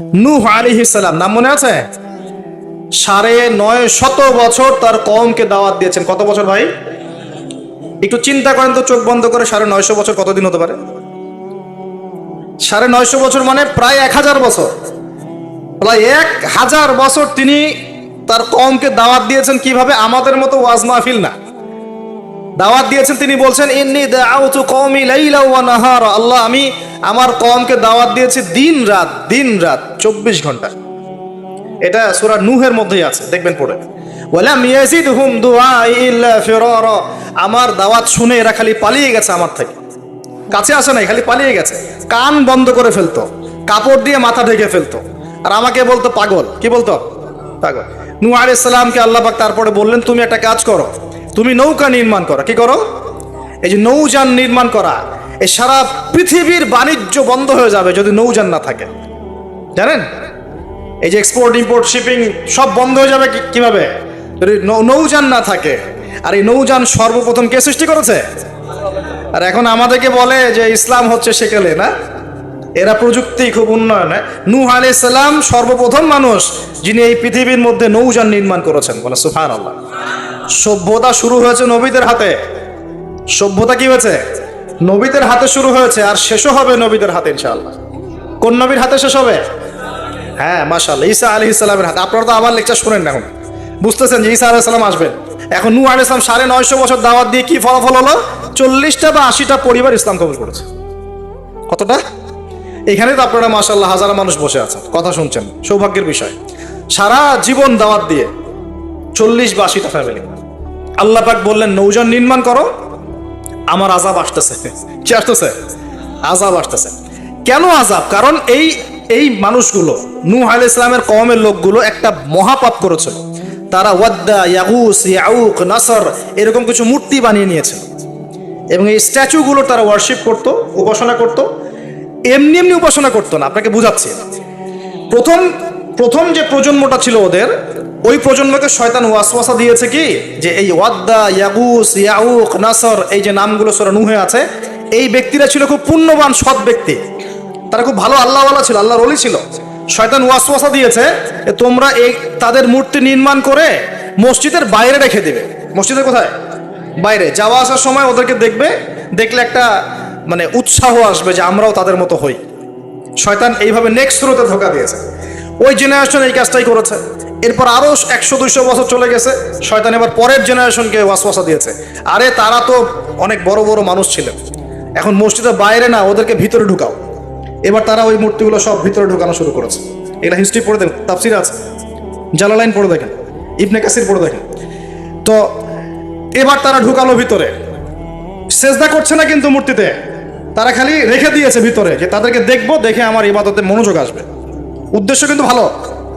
নূহ আলাইহিস সালাম, নাম মনে আছে? সাড়ে নয় শত বছর তার কমকে দাওয়াত দিয়েছেন। কত বছর ভাই? একটু চিন্তা করেন তো, চোখ বন্ধ করে সাড়ে নয়শো বছর কতদিন হতে পারে? সাড়ে নয়শো বছর মানে প্রায় এক হাজার বছর। প্রায় এক হাজার বছর তিনি তার কমকে দাওয়াত দিয়েছেন। কীভাবে? আমাদের মতো ওয়াজ মাহফিল না। দাওয়াত দিয়েছেন, তিনি বলছেন, ইন্নি দাউতু কওমি লাইলা ওয়া নাহারা। আল্লাহ, আমি আমার কমকে দাওয়াত দিয়েছি দিন রাত দিন রাত, চব্বিশ ঘণ্টা। এটা সূরা নূহের মধ্যেই আছে, দেখবেন পড়ে। ওয়ালাম ইয়াজিদহুম দুআই ইল্লা ফিরারা। আমার দাওয়াত শুনে এরা খালি পালিয়ে গেছে আমার থেকে। কাছে আসে নাই, খালি পালিয়ে গেছে। কান বন্ধ করে ফেলতো, কাপড় দিয়ে মাথা ঢেকে ফেলতো। আর আমাকে বলতো, পাগল। কি বলতো? পাগল। নূহ আলাইহিস সালামকে আল্লাহ পাক তারপরে বললেন, তুমি একটা কাজ করো তুমি নৌকা নির্মাণ করা, কি করো? এই যে নৌযান নির্মাণ করা এই সারা পৃথিবীর বাণিজ্য বন্ধ হয়ে যাবে যদি নৌযান না থাকে। জানেন? এই যে এক্সপোর্ট ইম্পোর্ট শিপিং সব বন্ধ হয়ে যাবে কীভাবে? যদি নৌযান না থাকে, আর এই নৌযান সর্বপ্রথম কে সৃষ্টি করেছে? আর এখন আমাদেরকে বলে যে ইসলাম হচ্ছে সেকেলে, না? এরা প্রযুক্তি খুব উন্নয়নে। নূহ সালাম সর্বপ্রথম মানুষ যিনি এই পৃথিবীর মধ্যে নৌযান নির্মাণ করেছেন, বলে সুফান আল্লাহ সভ্যতা শুরু হয়েছে নবীদের হাতে। সভ্যতা কি হয়েছে? নবীদের হাতে শুরু হয়েছে আর শেষও হবে নবীদের হাতে, ইনশাআল্লাহ। কোন নবীর হাতে শেষ হবে? হ্যাঁ মাশাল্লাহ ঈসা আলী ইসলামের হাতে। আপনারা তো আবার লেকচার শুনেন এখন। বুঝতেছেন যে ঈসা সালাম আসবেন। এখন নু আলাহ ইসলাম সাড়ে নয়শো বছর দাওয়াত দিয়ে কি ফলাফল হলো? চল্লিশটা বা আশিটা পরিবার ইসলাম কবুল করেছে। কতটা? এখানে তো আপনারা মাশাল্লাহ হাজার মানুষ বসে আছেন। কথা শুনছেন, সৌভাগ্যের বিষয়। সারা জীবন দাওয়াত দিয়ে চল্লিশ বা আশিটা ফ্যামিলি আল্লাহ পাক বললেন নৌজন নির্মাণ করো, আমার আজাব আসতেছে। কি আসতেছে? আজাব আসতেছে। কেন আজাব কারণ এই এই মানুষগুলো, নূহ আলাইহিস ইসলামের কওমের লোকগুলো একটা মহাপাপ করেছিল। তারা ওয়াদ্দা, ইয়াগুস, ইয়াউক, নাসর এরকম কিছু মূর্তি বানিয়ে নিয়েছিল এবং এই স্ট্যাচুগুলো তারা ওয়ার্শিপ করত, উপাসনা করত, এমনি এমনি উপাসনা করতো না। আপনাকে বুঝাচ্ছি। প্রথম প্রথম যে প্রজন্মটা ছিল ওদের ওই প্রজন্মকে শয়তান ওয়াসওয়াসা দিয়েছে কি? যে এই ওয়াদ্দা, ইয়াগুস, ইয়াউক, নাসর, এই যে নামগুলো সোরা নুহে আছে, এই ব্যক্তিরা ছিল খুব পুণ্যবান, সৎ ব্যক্তি। তারা খুব ভালো আল্লাহওয়ালা ছিল, আল্লাহর অলি ছিল। শয়তান ওয়াসওয়াসা দিয়েছে তোমরা এই তাদের মূর্তি নির্মাণ করে মসজিদের বাইরে রেখে দেবে। মসজিদের কোথায়? বাইরে। যাওয়া আসার সময় ওদেরকে দেখবে, দেখলে একটা মানে উৎসাহ আসবে যে আমরাও তাদের মতো হই। শয়তান এইভাবে নেক্সট থ্রোতে ধোকা দিয়েছে। ওই জেনারেশন এই কাজটাই করেছে। এরপর আরও একশো, দুইশো বছর চলে গেছে, শয়তান এবার পরের জেনারেশনকে ওয়াসওয়াসা দিয়েছে। আরে তারা তো অনেক বড় বড় মানুষ ছিলেন। এখন মসজিদের বাইরে না, ওদেরকে ভিতরে ঢুকাও। এবার তারা ওই মূর্তিগুলো সব ভিতরে ঢুকানো শুরু করেছে। এটা হিস্ট্রি পড়ে দেখেন, তাফসির আছে। জালালাইন পড়ে দেখেন, ইবনে কাসির পড়ে দেখেন। তো এবার তারা ঢুকালো ভিতরে। সেজদা করছে না কিন্তু মূর্তিতে। তারা খালি রেখে দিয়েছে ভিতরে, যে তাদেরকে দেখব, দেখে আমার ইবাদতে মনোযোগ আসবে। উদ্দেশ্য কিন্তু ভালো।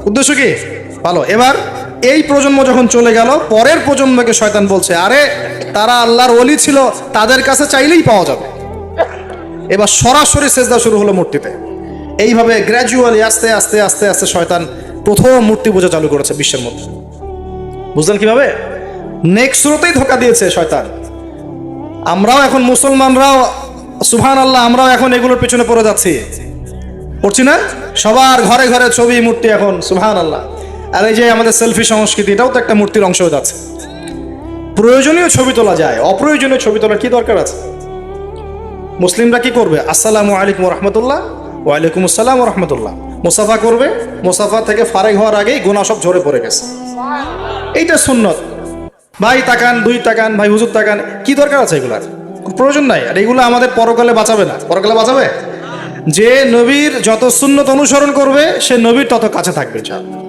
উদ্দেশ্য কি? ভালো। এবার এই প্রজন্ম যখন চলে গেল, পরের প্রজন্মকে শয়তান বলছে, আরে, তারা আল্লাহর অলি ছিল, তাদের কাছে চাইলেই পাওয়া যাবে। এবার সরাসরি সেজদা শুরু হলো মূর্তিতে। এইভাবে গ্র্যাজুয়ালি আস্তে আস্তে আস্তে আস্তে শয়তান প্রথম মূর্তি পূজা চালু করেছে বিশ্বের মধ্যে। বুঝলেন কীভাবে? নেক্সট শুরুতেই ধোকা দিয়েছে শয়তান। আমরাও এখন মুসলমানরাও সুহান আল্লাহ আমরাও এখন এগুলোর পিছনে পড়ে যাচ্ছি। পড়ছি না? সবার ঘরে ঘরে ছবি, মূর্তি এখন সুহান আল্লাহ আর এই যে আমাদের সেলফি সংস্কৃতি, এটাও তো একটা মূর্তির অংশ হয়ে যাচ্ছে। প্রয়োজনীয় ছবি তোলা যায়, অপ্রয়োজনীয় ছবি তোলার কি দরকার আছে? মুসলিমরা কি করবে? আসসালামু আলাইকুম রহমতুল্লাহ ওয়ালাইকুম আসসালাম রহমতুল্লাহ মুসাফা করবে, মুসাফা থেকে ফারেক হওয়ার আগেই গোনা সব ঝরে পড়ে গেছে। এইটা সুন্নত। ভাই তাকান, দুই তাকান, ভাই হুজুর তাকান, কি দরকার আছে এগুলার? প্রয়োজন নাই, আর এগুলো আমাদের পরকালে বাঁচাবে না। পরকালে বাঁচাবে? যে নবীর যত সুন্নত অনুসরণ করবে, সে নবীর তত কাছে থাকবে ইনশাআল্লাহ।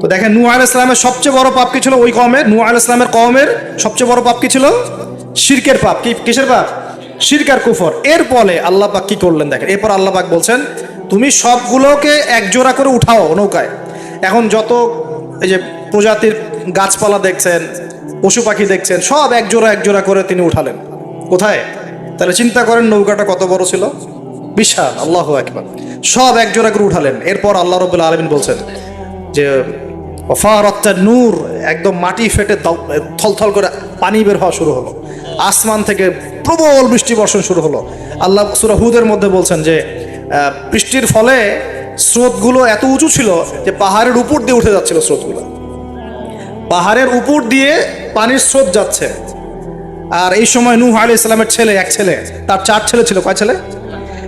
তো দেখেন, নূহ আলাইহিস ইসলামের সবচেয়ে বড় পাপ কি ছিল ওই কমের? নূহ আলাইহিস ইসলামের কমের সবচেয়ে বড় পাপ কি ছিল? শিরকের পাপ। কি কিসের পাপ? শিরকার কুফর। এর ফলে আল্লাহ পাক কি করলেন দেখেন, এরপর আল্লাহ পাক বলছেন, তুমি সবগুলোকে এক জোড়া করে উঠাও নৌকায়। এখন যত এই যে প্রজাতির গাছপালা দেখছেন, পশু পাখি দেখছেন, সব এক জোড়া এক জোড়া করে তিনি উঠালেন। কোথায়? তাহলে চিন্তা করেন নৌকাটা কত বড় ছিল? বিশাল, আল্লাহ একবার সব এক জোড়া করে উঠালেন। এরপর আল্লাহ রবুল্লা আলমিন বলছেন যে অফারত্তা নূর একদম মাটি ফেটে থলথল করে পানি বের হওয়া শুরু হলো। আসমান থেকে প্রবল বৃষ্টি বর্ষণ শুরু হলো। আল্লাহ সুরা হুদের মধ্যে বলছেন যে বৃষ্টির ফলে স্রোতগুলো এত উঁচু ছিল যে পাহাড়ের উপর দিয়ে উঠে যাচ্ছিল স্রোতগুলো। পাহাড়ের উপর দিয়ে পানির স্রোত যাচ্ছে। আর এই সময় নূহ আলী ইসলামের ছেলে, এক ছেলে, তার চার ছেলে ছিল। কয় ছেলে?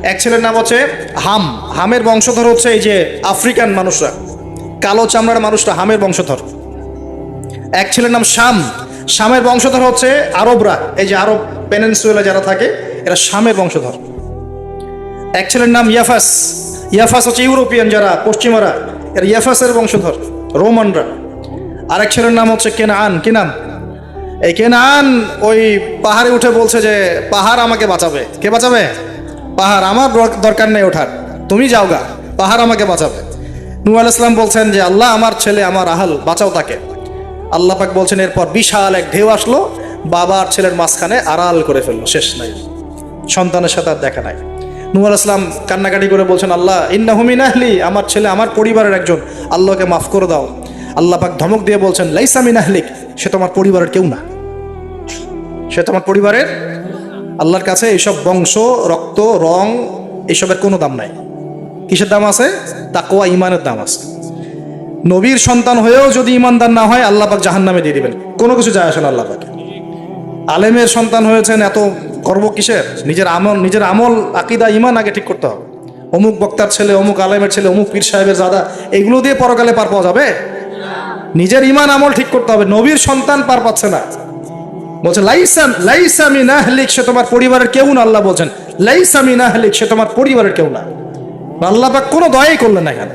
এক ছেলের নাম হচ্ছে হাম। হামের বংশধর হচ্ছে এই যে আফ্রিকান মানুষরা। কালো চামড়ার মানুষরা হামের বংশধর। এক ছেলের নাম শাম। শামের বংশধর হচ্ছে আরবরা। এই যে আরব পেনেন্সুয়েলা যারা থাকে, এরা শামের বংশধর। এক ছেলের নাম ইয়াফাস। ইয়াফাস হচ্ছে ইউরোপিয়ান যারা, পশ্চিমারা, এরা ইয়াফাসের বংশধর, রোমানরা। আরেক ছেলের নাম হচ্ছে কেনান কি নাম? এই কেনান ওই পাহাড়ে উঠে বলছে যে, পাহাড় আমাকে বাঁচাবে। কে বাঁচাবে? পাহাড় আমার দরকার নেই ওঠার। তুমি যাও গা পাহাড় আমাকে বাঁচাবে। নূ আল ইসলাম বলছেন যে, আল্লাহ আমার ছেলে, আমার আহাল, বাঁচাও তাকে। আল্লাহ পাক বলছেন, এরপর বিশাল এক ঢেউ আসলো, বাবা আর ছেলের মাঝখানে আড়াল করে ফেলল, শেষ নাই। সন্তানের সাথে আর দেখা নাই। নুয়াল ইসলাম কান্নাকাটি করে বলছেন, আল্লাহ ইন্না হুমিন আহলি, আমার ছেলে, আমার পরিবারের একজন। আল্লাহকে মাফ করে দাও। আল্লাহ পাক ধমক দিয়ে বলছেন লাইসামিন আহলিক, সে তোমার পরিবারের কেউ না। সে তোমার পরিবারের আল্লাহর কাছে এইসব বংশ, রক্ত, রং, এসবের কোনো দাম নাই। কিসের দাম আছে? তাকোয়া ইমানের দাম আছে। নবীর সন্তান হয়েও যদি ইমানদার না হয়, আল্লাহ পাক জাহান নামে দিয়ে দিবেন। কোনো কিছু যায় আসে না আল্লাহ আলেমের সন্তান হয়েছেন, এত গর্ব কিসের? নিজের আমল নিজের আমল, আকিদা ইমান আগে ঠিক করতে হবে। অমুক বক্তার ছেলে, অমুক আলেমের ছেলে, অমুক পীর সাহেবের দাদা, এগুলো দিয়ে পরকালে পার পাওয়া যাবে? নিজের ইমান আমল ঠিক করতে হবে। নবীর সন্তান পার পাচ্ছে না। বলছে লাইসাম লাইসামি না হলিক সে তোমার পরিবারের কেউ না, আল্লাহ বলছেন। লাইসামি না হলিক সে তোমার পরিবারের কেউ না। আল্লাহ পাক কোনো দয়াই করলেন না এখানে।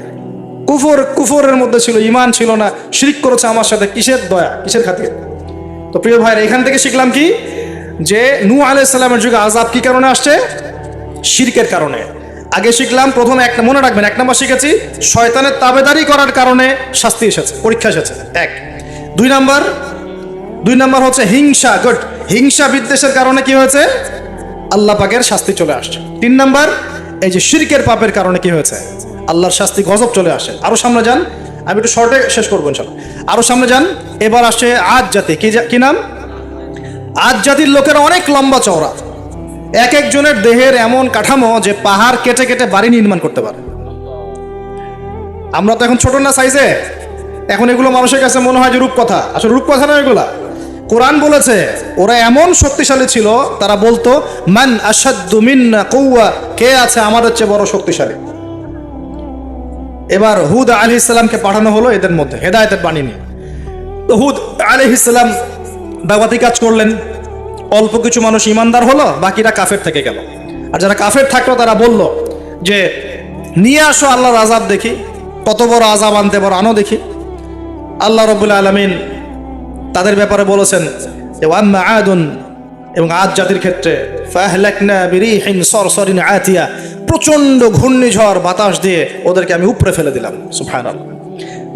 কুফর, কুফরের মধ্যে ছিল ইমান ছিল না। শিরিক করেছে আমার সাথে, কিসের দয়া, কিসের খাতির? তো প্রিয় ভাইরা, এখান থেকে শিখলাম কি? যে নূ আলাইসাল্লামের যুগে আজাব কি কারণে আসছে? শিরকের কারণে। আগে শিখলাম, প্রথমে এক, মনে রাখবেন, এক নম্বর শিখেছি, শয়তানের তাবেদারি করার কারণে শাস্তি এসেছে, পরীক্ষা এসেছে। এক। দুই নাম্বার দুই নাম্বার হচ্ছে হিংসা, গুড। হিংসা বিদ্বেষের কারণে কি হয়েছে? আল্লাহ পাকের শাস্তি চলে আসছে। তিন নাম্বার, এই যে শিরকের পাপের কারণে কি হয়েছে? আল্লাহর শাস্তি গজব চলে আসে। আরও সামনে যান, আমি একটু শর্টে শেষ করব ইনশাল্লাহ। আরও সামনে যান, এবার আসছে আজ জাতি। কি কি নাম? আজ জাতির লোকেরা অনেক লম্বা চওড়া। এক একজনের দেহের এমন কাঠামো যে পাহাড় কেটে কেটে বাড়ি নির্মাণ করতে পারে। আমরা তো এখন ছোট না সাইজে এখন এগুলো মানুষের কাছে মনে হয় যে রূপকথা। আসলে রূপকথা না এগুলা? কোরআন বলেছে, ওরা এমন শক্তিশালী ছিল, তারা বলতো, মান আসাদ্দু মিন্না কৌয়া কে আছে আমাদের চেয়ে বড় শক্তিশালী? এবার হুদ আলি ইসলামকে পাঠানো হলো এদের মধ্যে, হেদায়তের বাণী নিয়ে। তো হুদ আলি ইসলাম দাওয়াতি কাজ করলেন, অল্প কিছু মানুষ ইমানদার হলো, বাকিরা কাফের থেকে গেল। আর যারা কাফের থাকল, তারা বলল যে, নিয়ে আসো আল্লাহর আজাব দেখি, কত বড় আজাব আনতে বড় আনো দেখি। আল্লাহ রবুল্লা আলমিন তাদের ব্যাপারে বলেছেন আদুন এবং আদ জাতির ক্ষেত্রে আতিয়া, প্রচণ্ড ঘূর্ণিঝড় বাতাস দিয়ে ওদেরকে আমি উপরে ফেলে দিলাম। সুবহানাল্লাহ।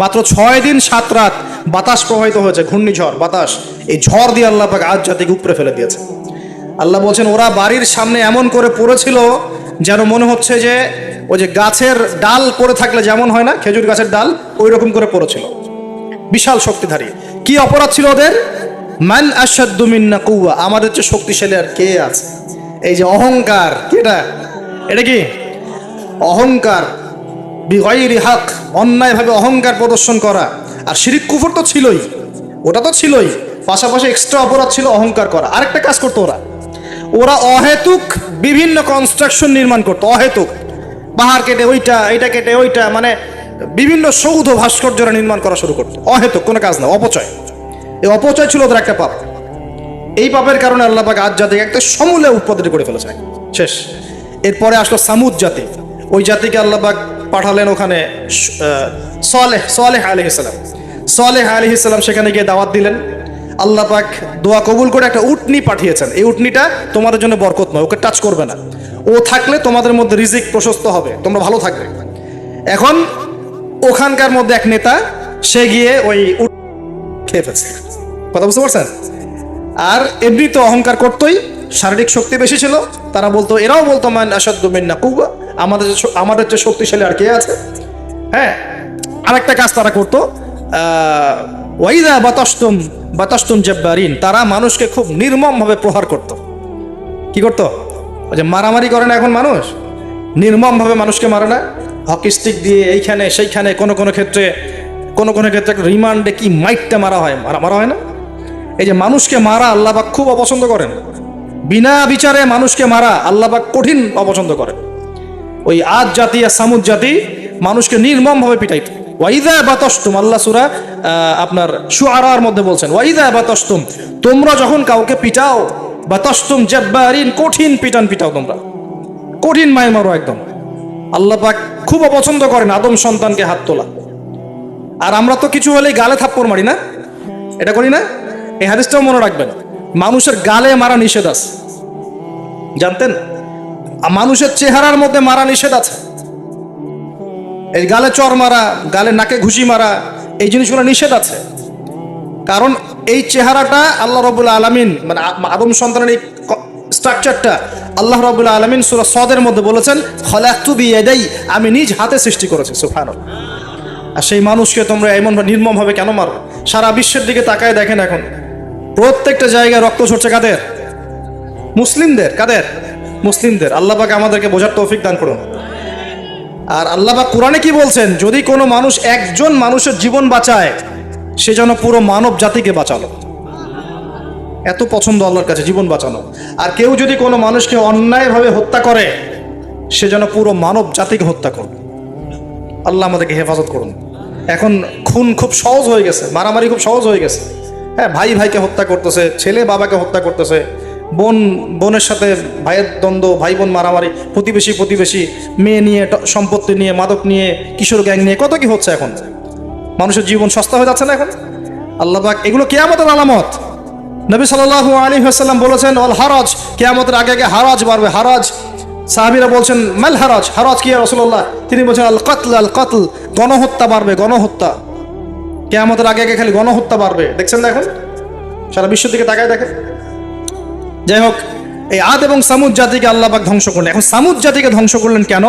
মাত্র ছয় দিন, সাত রাত বাতাস প্রবাহিত হয়েছে, ঘূর্ণিঝড়, বাতাস। এই ঝড় দিয়ে আল্লাহ পাক আজ জাতিকে উপরে ফেলে দিয়েছে আল্লাহ বলছেন, ওরা বাড়ির সামনে এমন করে পড়েছিল যেন মনে হচ্ছে যে, ওই যে গাছের ডাল পড়ে থাকলে যেমন হয় না, খেজুর গাছের ডাল ওই রকম করে পড়েছিল। বিশাল শক্তিধারী। কি অপরাধ ছিল ওদের? মান আসাদ্দু মিন্না কুয়া আমাদের চেয়ে শক্তিশালী আর কে আছে? এই যে অহংকার, কেটা? এটা এটা কি? অহংকার বিগয়রি হক, অন্যায়ভাবে অহংকার প্রদর্শন করা। আর শিরিক কুফর তো ছিলই, ওটা তো ছিলই। পাশাপাশি এক্সট্রা অপরাধ ছিল অহংকার করা। আরেকটা কাজ করতো ওরা। ওরা অহেতুক বিভিন্ন কনস্ট্রাকশন নির্মাণ করতো। অহেতুক। পাহাড় কেটে ওইটা, এইটা কেটে ওইটা মানে বিভিন্ন সৌধ ভাস্কর্যরা নির্মাণ করা শুরু করতো। অহেতুক, কোনো কাজ না, অপচয়। এই অপচয় ছিল ওদের একটা পাপ। এই পাপের কারণে আল্লাহ পাক আজ জাতিকে একটা সমূলে উৎপাদন করে ফেলেছে। শেষ। এরপরে আসলো সামুদ জাতি। ওই জাতিকে আল্লাহ পাক পাঠালেন ওখানে সালেহ সালেহ আলহ ইসলাম সালেহ আলহ ইসলাম সেখানে গিয়ে দাওয়াত দিলেন। আল্লাহ পাক দোয়া কবুল করে একটা উটনি পাঠিয়েছেন। এই উটনিটা তোমাদের জন্য বরকতময়, ওকে টাচ করবে না। ও থাকলে তোমাদের মধ্যে রিজিক প্রশস্ত হবে, তোমরা ভালো থাকবে। এখন ওখানকার মধ্যে এক নেতা, সে গিয়ে ওই খেয়ে ফেলছে। কথা বুঝতে পারছেন? আর এমনি তো অহংকার করতোই, শারীরিক শক্তি বেশি ছিল, তারা বলতো, এরাও বলতো, মান আসাদ্দু মিন্না কুবা আমাদের আমাদের যে শক্তিশালী আর কে আছে। হ্যাঁ আরেকটা কাজ তারা করতো ওয়াইদা বাতাস্তুম বাতাস্তুম জব্বারিন তারা মানুষকে খুব নির্মমভাবে প্রহার করত। কি করতো? যে মারামারি করে না এখন মানুষ? নির্মমভাবে মানুষকে মারে না? হকি স্টিক দিয়ে এইখানে সেইখানে কোনো কোনো ক্ষেত্রে, কোনো কোনো ক্ষেত্রে রিমান্ডে কি মাইটটা মারা হয়? মারা মারা হয় না? এই যে মানুষকে মারা আল্লাহবাক খুব অপছন্দ করেন। বিনা বিচারে মানুষকে মারা আল্লাহবাক কঠিন অপছন্দ করেন। ওই আজ জাতি আর সামুদ জাতি মানুষকে নির্মমভাবে পিটাইত। ওয়াইদা বাতস্তুম, আল্লাহ সুরা আপনার সুআরার মধ্যে বলছেন, ওয়াইদা বাতস্তুম, তোমরা যখন কাউকে পিটাও, বাতস্তুম জব্বারিন, কঠিন পিটান পিটাও তোমরা। কঠিন মায়ের মারো একদম। আল্লাহ পাক খুব অপছন্দ করেন আদম সন্তানকে হাত তোলা। আর আমরা তো কিছু হলেই গালে থাপ্পড় মারি না? এটা করি না? এই হাদিসটাও মনে রাখবেন। মানুষের গালে মারা নিষেধ আছে। জানতেন? মানুষের চেহারার মধ্যে মারা নিষেধ আছে। এই গালে চর মারা, গালে নাকে ঘুষি মারা, এই জিনিসগুলো নিষেধ আছে। কারণ এই চেহারাটা আল্লাহ রবুল্লা আলমিন মানে আদম সন্তানের এই স্ট্রাকচারটা আল্লাহ রবুল্লা আলমিন সুরা সদের মধ্যে বলেছেন, খলাক্তু আমি নিজ হাতে সৃষ্টি করেছি সুফান আর সেই মানুষকে তোমরা এমন নির্মমভাবে কেন মারো? সারা বিশ্বের দিকে তাকায় দেখেন এখন। প্রত্যেকটা জায়গায় রক্ত ঝরছে কাদের? মুসলিমদের কাদের? মুসলিমদের। আল্লাহ পাক আমাদেরকে বোঝার তৌফিক দান করুন। আর আল্লাহ পাক কোরআনে কি বলছেন? যদি কোনো মানুষ একজন মানুষের জীবন বাঁচায়, সে যেন পুরো মানব জাতিকে বাঁচালো। এত পছন্দ আল্লাহর কাছে, জীবন বাঁচানো। আর কেউ যদি কোনো মানুষকে অন্যায়ভাবে হত্যা করে, সে যেন পুরো মানব জাতিকে হত্যা করবে আল্লাহ আমাদেরকে হেফাজত করুন। এখন খুন খুব সহজ হয়ে গেছে, মারামারি খুব সহজ হয়ে গেছে। হ্যাঁ ভাই ভাইকে হত্যা করতেছে, ছেলে বাবাকে হত্যা করতেছে, বোন, বোনের সাথে ভাইয়ের দ্বন্দ্ব, ভাই বোন মারামারি, প্রতিবেশী প্রতিবেশী, মেয়ে নিয়ে সম্পত্তি নিয়ে, মাদক নিয়ে, কিশোর গ্যাং নিয়ে, কত কি হচ্ছে এখন? মানুষের জীবন সস্তা হয়ে যাচ্ছে না এখন? আল্লাহ এগুলো কেয়ামতের আলামত। নবী সাল্লাল্লাহু আলাইহি ওয়াসাল্লাম বলেছেন অল হারাজ কেয়ামতের আগে আগে হারাজ বাড়বে, হারাজ। সাহাবীরা বলছেন, মাল হারাজ? হারাজ কি রাসূলুল্লাহ? তিনি বলছেন, আল কতল আল কতল, গণহত্যা বাড়বে, গণহত্যা। কেয়ামতের আগে আগে খালি গণহত্যা বাড়বে। দেখছেন না এখন? সারা বিশ্বের দিকে তাকায় দেখেন। যাই হোক, এই আদ এবং সামুদ জাতিকে আল্লাহ পাক ধ্বংস করলেন। এখন সামুদ জাতিকে ধ্বংস করলেন কেন?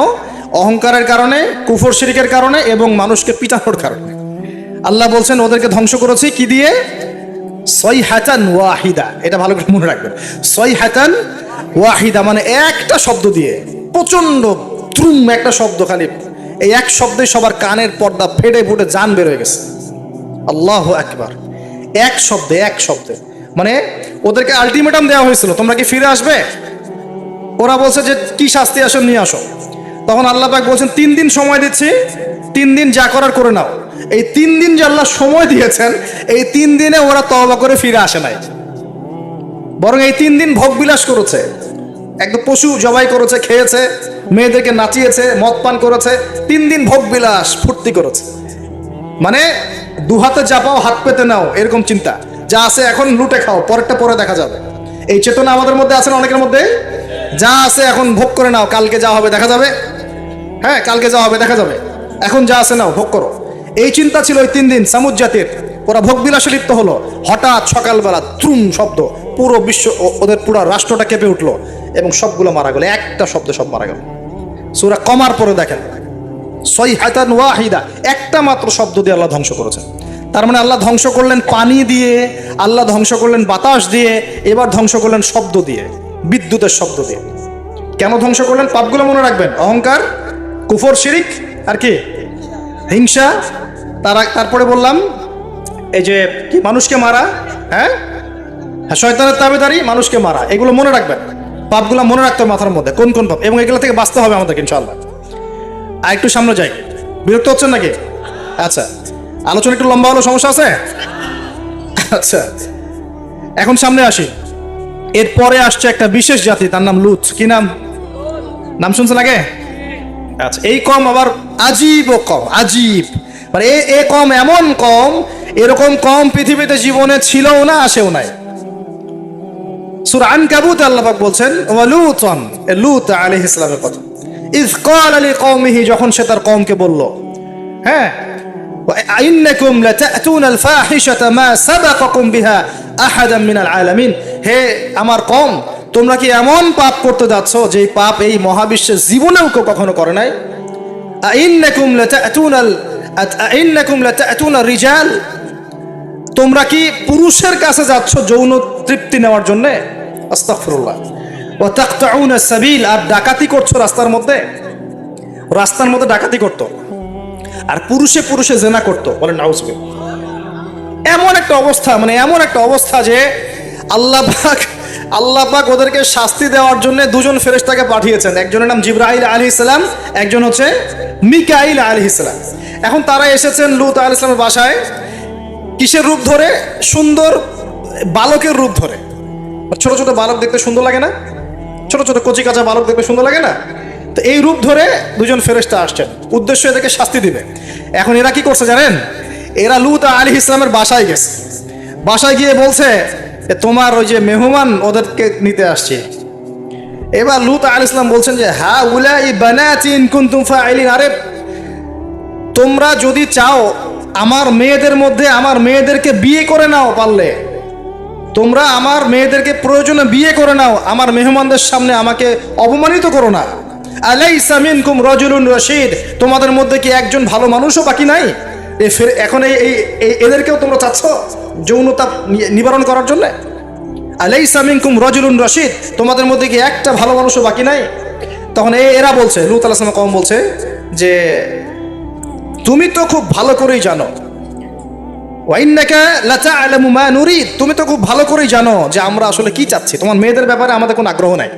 অহংকারের কারণে, কুফর শিরিকের কারণে এবং মানুষকে পিটানোর কারণে। আল্লাহ বলছেন, ওদেরকে ধ্বংস করেছি কি দিয়ে? সই হাতান ওয়াহিদা। এটা ভালো করে মনে রাখবেন। সই হাতান ওয়াহিদা মানে একটা শব্দ দিয়ে প্রচণ্ড ত্রুম একটা শব্দ খালি। এই এক শব্দে সবার কানের পর্দা ফেটে ফুটে জান বের হয়ে গেছে। আল্লাহ একবার এক শব্দে এক শব্দে। মানে ওদেরকে আলটিমেটাম দেওয়া হয়েছিল, তোমরা কি ফিরে আসবে? ওরা বলছে যে, কি শাস্তি আসো, নিয়ে আসো। তখন আল্লাহ পাক বলছেন, তিন দিন সময় দিচ্ছি তিন দিন যা করার করে নাও। এই তিন দিন যে আল্লাহ সময় দিয়েছেন, এই তিন দিনে ওরা তওবা করে ফিরে আসে নাই। বরং এই তিন দিন ভোগ বিলাস করেছে। একদম পশু জবাই করেছে, খেয়েছে, মেয়েদেরকে নাচিয়েছে, মদ পান করেছে, তিন দিন ভোগ বিলাস, ফুর্তি করেছে। মানে দু হাতে চাপাও হাত পেতে নাও, এরকম চিন্তা। যা আছে এখন লুটে খাও, পরেরটা পরে দেখা যাবে। এই চেতনা আমাদের মধ্যে আছে অনেকের মধ্যে? যা আছে এখন ভোগ করে নাও, কালকে যা হবে দেখা যাবে? হ্যাঁ কালকে যা হবে দেখা যাবে। এখন যা আছে নাও, ভোগ করো। এই চিন্তা ছিল ওই তিন দিন সামুদ জাতির। ওরা ভোগ বিলাসে লিপ্ত হলো। হঠাৎ সকালবেলা ত্রুম শব্দ, পুরো বিশ্ব ওদের পুরো রাষ্ট্রটা কেঁপে উঠল এবং সবগুলো মারা গেল। একটা শব্দ সব মারা গেল। সুরা কমার পরে দেখেন সই হাতান ওয়াহিদা, একটা মাত্র শব্দ দিয়ে আল্লাহ ধ্বংস করেছেন। তার মানে আল্লাহ ধ্বংস করলেন পানি দিয়ে, আল্লাহ ধ্বংস করলেন বাতাস দিয়ে, এবার ধ্বংস করলেন শব্দ দিয়ে, বিদ্যুতের শব্দ দিয়ে। কেন ধ্বংস করলেন? পাপগুলো মনে রাখবেন। অহংকার, কুফর, শিরিক আর কি? হিংসা? তারা তারপরে বললাম, এই যে কি, মানুষকে মারা হ্যাঁ? হ্যাঁ শয়তানের তাবেদারি, মানুষকে মারা, এগুলো মনে রাখবেন। পাপগুলো মনে রাখতে হবে মাথার মধ্যে, কোন কোন পাপ? এবং এগুলো থেকে বাঁচতে হবে আমাদেরকে, ইনশাআল্লাহ। আর একটু সামনে যাই। বিরক্ত হচ্ছেন নাকি? আচ্ছা আলোচনা একটু লম্বা হলো সমস্যা আছে? আচ্ছা এখন সামনে আসি। এরপরে আসছে একটা বিশেষ জাতি, তার নাম লুত কি নাম? নাম শুনছেন আগে? আচ্ছা এই কম আবার আজীব ও কম, আজীব। মানে এ এ কম এমন কম, এরকম কম পৃথিবীতে জীবনে ছিলও না, আসেও নাই। সুরান কাবুত আল্লাহ পাক বলছেন ওয়ালুতন লুত আলাইহিস ইসলামের কথা। ইজ ক্বাল আলি কওমিহি যখন সে তার কমকে বলল হ্যাঁ আইন্নাকুম লাতাতুনা আল ফাহিশাতা মা সাবাকাকুম বিহা আহাদাম মিনাল আলামিন। হে আমার কম তোমরা কি এমন পাপ করতে যাচ্ছ যে পাপ এই মহাবিশ্বের জীবনেও কেউ কখনো করে নাই? তোমরা কি পুরুষের কাছে যাচ্ছ যৌন তৃপ্তি নেওয়ার জন্য? আর ডাকাতি করছ রাস্তার মধ্যে? রাস্তার মধ্যে ডাকাতি করতো। আর পুরুষে পুরুষে জেনা করতো। বলে নাউজবে এমন একটা অবস্থা মানে এমন একটা অবস্থা যে আল্লাহ আল্লাহ পাক ওদেরকে শাস্তি দেওয়ার জন্য দুজন ফেরেশতাকে পাঠিয়েছেন। একজনের নাম জিব্রাহিল আলী ইসলাম একজন হচ্ছে মিকাইল আলী ইসলাম এখন তারা এসেছেন লুত আলী ইসলামের বাসায়। কিসের রূপ ধরে? সুন্দর বালকের রূপ ধরে। ছোট ছোট বালক দেখতে সুন্দর লাগে না? ছোট ছোট কচি কাঁচা বালক দেখতে সুন্দর লাগে না? তো এই রূপ ধরে দুজন ফেরেশতা আসছেন। উদ্দেশ্য এদেরকে শাস্তি দিবে। এখন এরা কি করছে জানেন? এরা লুত আলী ইসলামের বাসায় গেছে। বাসায় গিয়ে বলছে "এ তোমার ওই যে মেহমান ওদেরকে নিতে আসছে। এবার লুত আল ইসলাম বলছেন যে উলা ই বানাতিন কুনতুম ফাইলিন। আরে, তোমরা যদি চাও আমার মেয়েদের মধ্যে আমার মেয়েদেরকে বিয়ে করে নাও পারলে, তোমরা আমার মেয়েদেরকে প্রয়োজনে বিয়ে করে নাও, আমার মেহমানদের সামনে আমাকে অপমানিত করো না। আলাই সামিন কুম রজুলুন রশিদ, তোমাদের মধ্যে কি একজন ভালো মানুষও বাকি নাই? এ ফের এখন এই, এই- এই এদেরকেও তোমরা চাচ্ছ যৌনতা নিবারণ করার জন্য? আলাই সামিন কুম রজুলুন রশিদ, তোমাদের মধ্যে কি একটা ভালো মানুষও বাকি নাই? তখন এ- এরা বলছে, লুত আলাহ কম বলছে যে, তুমি তো খুব ভালো করেই জানো। তুমি তো খুব ভালো করেই জানো যে আমরা আসলে কি চাচ্ছি। তোমার মেয়েদের ব্যাপারে আমাদের কোনো আগ্রহ নাই।